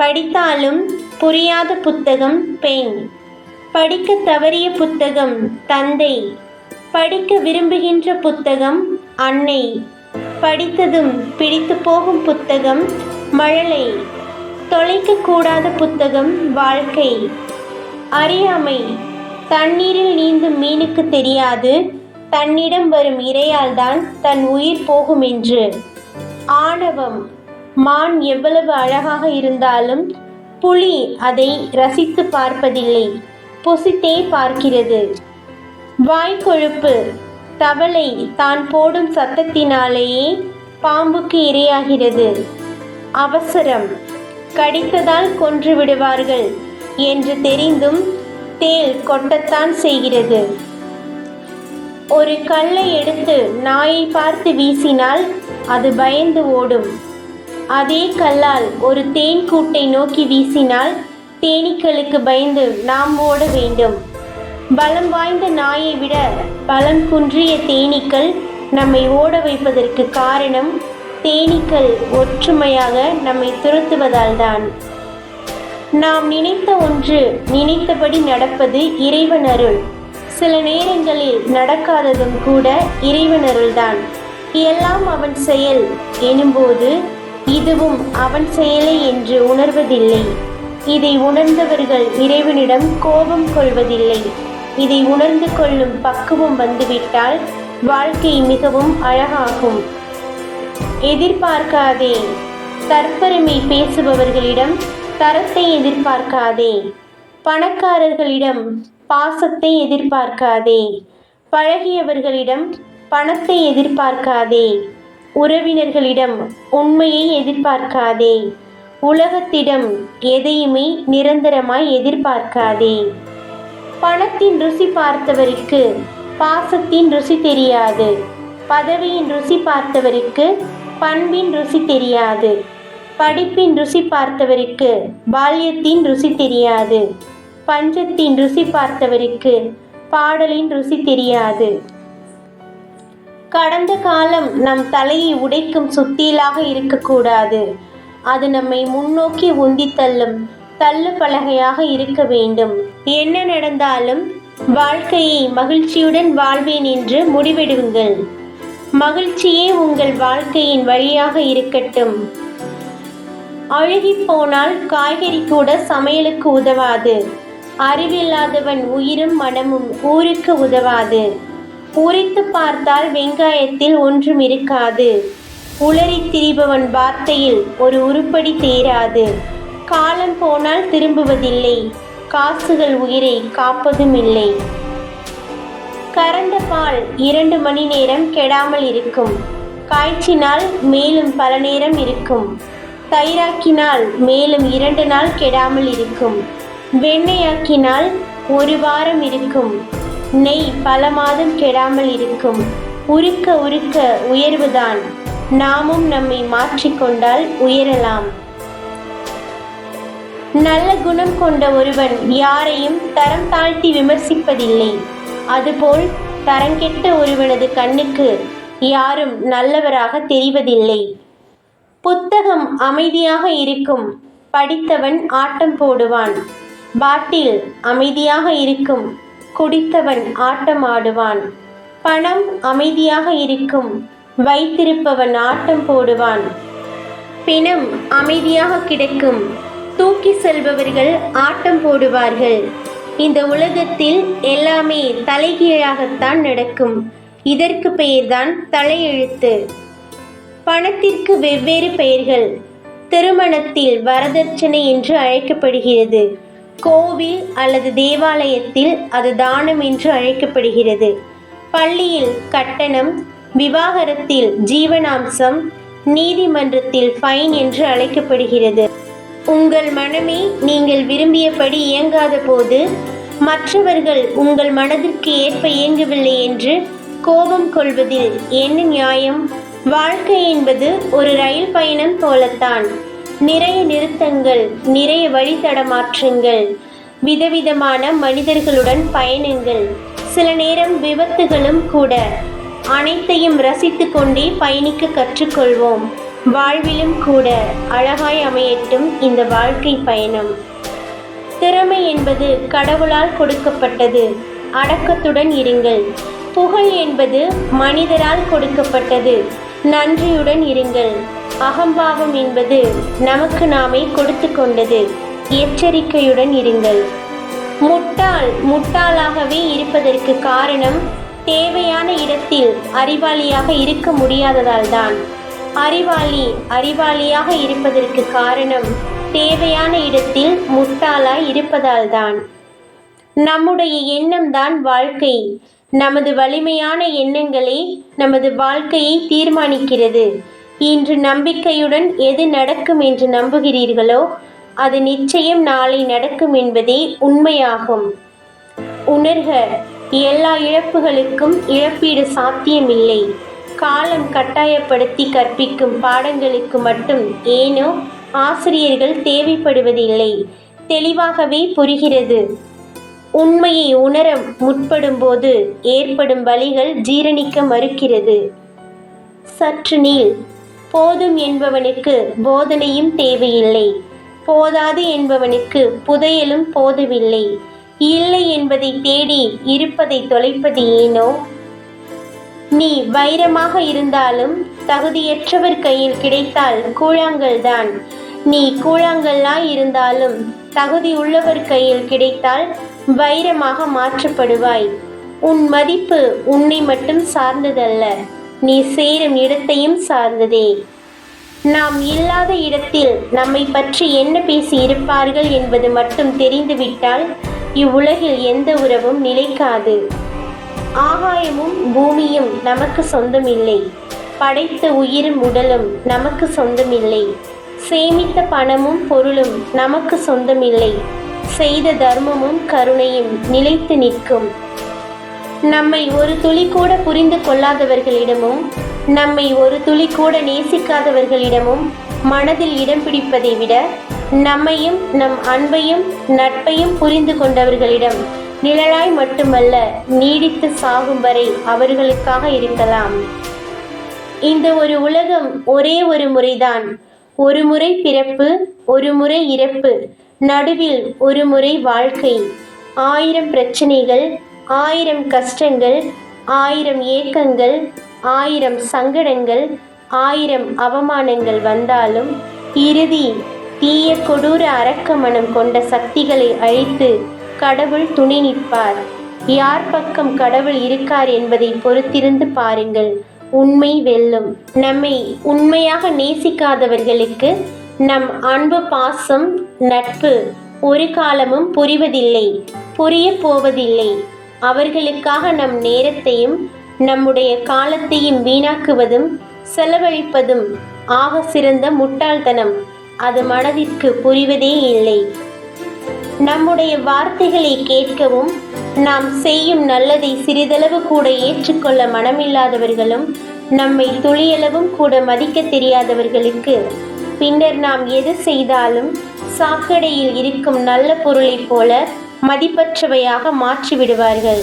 படித்தாலும் புரியாத புத்தகம் பெண். படிக்க தவறிய புத்தகம் தந்தை. படிக்க விரும்புகின்ற புத்தகம் அன்னை. படித்ததும் பிடித்து போகும் புத்தகம் மழலை. தொலைக்கக்கூடாத புத்தகம் வாழ்க்கை. அறியாமை. தண்ணீரில் நீந்தும் மீனுக்கு தெரியாது. தன்னிடம் வரும் இரையால்தான் தன் உயிர் போகும் என்று. ஆணவம். மான் எவ்வளவு அழகாக இருந்தாலும் புலி அதை ரசித்து பார்ப்பதில்லை. புசித்தே பார்க்கிறது. வாய்க்கொழுப்பு தவளை தான் போடும் சத்தத்தினாலேயே பாம்புக்கு இரையாகிறது. அவசரம். கடித்ததால் கொன்று விடுவார்கள் என்று தெரிந்தும் தேள் கொட்டத்தான் செய்கிறது. ஒரு கல்லை எடுத்து நாயை பார்த்து வீசினால் அது பயந்து ஓடும். அதே கல்லால் ஒரு தேன் கூட்டை நோக்கி வீசினால் தேனீக்களுக்கு பயந்து நாம் ஓட வேண்டும். பலம் வாய்ந்த நாயை விட பலம் குன்றிய தேனீக்கள் நம்மை ஓட வைப்பதற்கு காரணம் தேனீக்கள் ஒற்றுமையாக நம்மை துரத்துவதால் தான் நாம் நினைத்த ஒன்று நினைத்தபடி நடப்பது இறைவன் அருள். சில நேரங்களில் நடக்காததும் கூட இறைவன் அருள்தான். எல்லாம் அவன் செயல் எனும்போது இதுவும் அவன் செயலே என்று உணர்வதில்லை. இதை உணர்ந்தவர்கள் இறைவனிடம் கோபம் கொள்வதில்லை. இதை உணர்ந்து கொள்ளும் பக்குவம் வந்துவிட்டால் வாழ்க்கை மிகவும் அழகாகும். எதிர்பார்க்காதே. தற்பெருமை பேசுபவர்களிடம் தரத்தை எதிர்பார்க்காதே. பணக்காரர்களிடம் பாசத்தை எதிர்பார்க்காதே. பழகியவர்களிடம் பணத்தை எதிர்பார்க்காதே. உறவினர்களிடம் உண்மையை எதிர்பார்க்காதே. உலகத்திடம் எதையுமே நிரந்தரமாய் எதிர்பார்க்காதே. பணத்தின் ருசி பார்த்தவருக்கு பாசத்தின் ருசி தெரியாது. பதவியின் ருசி பார்த்தவருக்கு பண்பின் ருசி தெரியாது. படிப்பின் ருசி பார்த்தவருக்கு பால்யத்தின் ருசி தெரியாது. பஞ்சத்தின் ருசி பார்த்தவருக்கு பாடலின் ருசி தெரியாது. கடந்த காலம் நம் தலையை உடைக்கும் சுத்தியலாக இருக்கக்கூடாது. அது நம்மை முன்னோக்கி உந்தி தள்ளும் தள்ளு பலகையாக இருக்க வேண்டும். என்ன நடந்தாலும் வாழ்க்கையை மகிழ்ச்சியுடன் வாழ்வேன் என்று முடிவெடுங்கள். மகிழ்ச்சியே உங்கள் வாழ்க்கையின் வழியாக இருக்கட்டும். அழுகி போனால் காய்கறி கூட சமையலுக்கு உதவாது. அறிவில்லாதவன் உயிரும் மனமும் ஊருக்கு உதவாது. உரித்து பார்த்தால் வெங்காயத்தில் ஒன்றும் இருக்காது. உளறி திரிபவன் வார்த்தையில் ஒரு உருப்படி தேராது. காலம் போனால் திரும்புவதில்லை. காசுகள் உயிரை காப்பதும் இல்லை கறந்த பால் இரண்டு மணி நேரம் கெடாமல் இருக்கும். காய்ச்சினால் மேலும் பல நேரம் இருக்கும். தயிராக்கினால் மேலும் இரண்டு நாள் கெடாமல் இருக்கும். வெண்ணெயாக்கினால் ஒரு வாரம் இருக்கும். நெய் பல மாதம் கெடாமல் இருக்கும். உருக்க உருக்க உயர்வுதான். நாமும் நம்மை மாற்றிக்கொண்டால் உயரலாம். நல்ல குணம் கொண்ட ஒருவன் யாரையும் தரம் தாழ்த்தி விமர்சிப்பதில்லை. அதுபோல் தரங்கெட்ட ஒருவனது கண்ணுக்கு யாரும் நல்லவராக தெரிவதில்லை. புத்தகம் அமைதியாக இருக்கும். படித்தவன் ஆட்டம் போடுவான். பாட்டில் அமைதியாக இருக்கும். குடித்தவன் ஆட்டம் ஆடுவான் பணம் அமைதியாக இருக்கும். வைத்திருப்பவன் ஆட்டம் போடுவான். பிணம் அமைதியாக கிடைக்கும். தூக்கி செல்பவர்கள் ஆட்டம் போடுவார்கள். இந்த உலகத்தில் எல்லாமே தலைகீழாகத்தான் நடக்கும். இதற்கு பெயர்தான் தலையெழுத்து. பணத்திற்கு வெவ்வேறு பெயர்கள். திருமணத்தில் வரதட்சணை என்று அழைக்கப்படுகிறது. கோவில் அல்லது தேவாலயத்தில் அது தானம் என்று அழைக்கப்படுகிறது. பள்ளியில் கட்டணம் விவாகரத்தில் ஜீவனாம்சம் நீதிமன்றத்தில் ஃபைன் என்று அழைக்கப்படுகிறது. உங்கள் மனமே நீங்கள் விரும்பியபடி இயங்காத போது மற்றவர்கள் உங்கள் மனதிற்கு ஏற்ப இயங்கவில்லை என்று கோபம் கொள்வதில் என்ன நியாயம்? வாழ்க்கை என்பது ஒரு ரயில் பயணம் போலத்தான். நிறைய நிறுத்தங்கள் நிறைய வழித்தடமாற்றங்கள். விதவிதமான மனிதர்களுடன் பயணங்கள். சில நேரம் விபத்துகளும் கூட. அனைத்தையும் ரசித்து கொண்டே பயணிக்க கற்றுக்கொள்வோம். வாழ்விலும் கூட அழகாய் அமையட்டும் இந்த வாழ்க்கை பயணம். திறமை என்பது கடவுளால் கொடுக்கப்பட்டது. அடக்கத்துடன் இருங்கள். புகழ் என்பது மனிதரால் கொடுக்கப்பட்டது. நன்றியுடன் இருங்கள். அகம்பாவம் என்பது நமக்கு நாமே கொடுத்து கொண்டது. எச்சரிக்கையுடன் இருங்கள். முட்டாள் முட்டாளாகவே இருப்பதற்கு காரணம் தேவையான இடத்தில் அறிவாளியாக இருக்க முடியாததால் தான். அறிவாளி அறிவாளியாக இருப்பதற்கு காரணம் தேவையான இடத்தில் முட்டாளாய் இருப்பதால் தான். நம்முடைய எண்ணம்தான் வாழ்க்கை. நமது வலிமையான எண்ணங்களே நமது வாழ்க்கையை தீர்மானிக்கிறது. இன்று நம்பிக்கையுடன் எது நடக்கும் என்று நம்புகிறீர்களோ அது நிச்சயம் நாளை நடக்கும் என்பதே உண்மையாகும். உணர்க எல்லா இழப்புகளுக்கும் இழப்பீடு சாத்தியமில்லை. காலம் கட்டாயப்படுத்தி கற்பிக்கும் பாடங்களுக்கு மட்டும் ஏனோ ஆசிரியர்கள் தேவைப்படுவதில்லை. தெளிவாகவே புரிகிறது. உண்மையை உணர முற்படும்போது ஏற்படும் வழிகள் ஜீரணிக்க மறுக்கிறது. சற்று நீள். போதும் என்பவனுக்கு போதனையும் தேவையில்லை. போதாது என்பவனுக்கு புதையலும் போதவில்லை இல்லை என்பதை தேடி இருப்பதை தொலைப்பது ஏனோ? நீ வைரமாக இருந்தாலும் தகுதியற்றவர் கையில் கிடைத்தால் கூழாங்கல் தான் நீ கூழாங்கல்லாய் இருந்தாலும் தகுதி உள்ளவர் கையில் கிடைத்தால் வைரமாக மாற்றப்படுவாய். உன் மதிப்பு உன்னை மட்டும் சார்ந்ததல்ல. நீ சேரும் இடத்தையும் சார்ந்ததே. நாம் இல்லாத இடத்தில் நம்மை பற்றி என்ன பேசி இருப்பார்கள் என்பது மட்டும் தெரிந்துவிட்டால் இவ்வுலகில் எந்த உறவும் நிலைக்காது. ஆகாயமும் பூமியும் நமக்கு சொந்தமில்லை. படைத்த உயிரும் உடலும் நமக்கு சொந்தமில்லை. சேமித்த பணமும் பொருளும் நமக்கு சொந்தமில்லை. செய்த தர்மமும் கருணையும் நிலைத்து நிற்கும். நம்மை ஒரு துளி கூட புரிந்து கொள்ளாதவர்களிடமும் நம்மை ஒரு துளி கூட நேசிக்காதவர்களிடமும் மனதில் இடம் பிடிப்பதை விட நம்மையும் நம் அன்பையும் நட்பையும் புரிந்து கொண்டவர்களிடம் நிழலாய் மட்டுமல்ல நீடித்து சாகும் வரை அவர்களுக்காக இருக்கலாம். இந்த ஒரு உலகம் ஒரே ஒரு முறைதான். ஒரு முறை பிறப்பு ஒரு முறை இறப்பு. நடுவில் ஒரு முறை வாழ்க்கை. ஆயிரம் பிரச்சனைகள் ஆயிரம் கஷ்டங்கள் ஆயிரம் ஏக்கங்கள் ஆயிரம் சங்கடங்கள் ஆயிரம் அவமானங்கள் வந்தாலும் இறுதி தீய கொடூர அரக்க மனம் கொண்ட சக்திகளை அழித்து கடவுள் துணை நிற்பார். யார் பக்கம் கடவுள் இருக்கார் என்பதை பொறுத்திருந்து பாருங்கள். உண்மை வெல்லும். நம்மை உண்மையாக நேசிக்காதவர்களுக்கு நம் அன்பு பாசம் நட்பு ஒரு காலமும் புரிவதில்லை புரிய போவதில்லை. அவர்களுக்காக நம் நேரத்தையும் நம்முடைய காலத்தையும் வீணாக்குவதும் செலவழிப்பதும் ஆக சிறந்த முட்டாள்தனம். அது மனதிற்கு புரிவதே இல்லை. நம்முடைய வார்த்தைகளை கேட்கவும் நாம் செய்யும் நல்லதை சிறிதளவு கூட ஏற்றுக்கொள்ள மனமில்லாதவர்களும் நம்மை துளியளவும் கூட மதிக்க தெரியாதவர்களுக்கு பின்னர் நாம் எது செய்தாலும் சாக்கடையில் இருக்கும் நல்ல பொருளைப் போல மதிப்பற்றவையாக மாற்றி விடுவார்கள்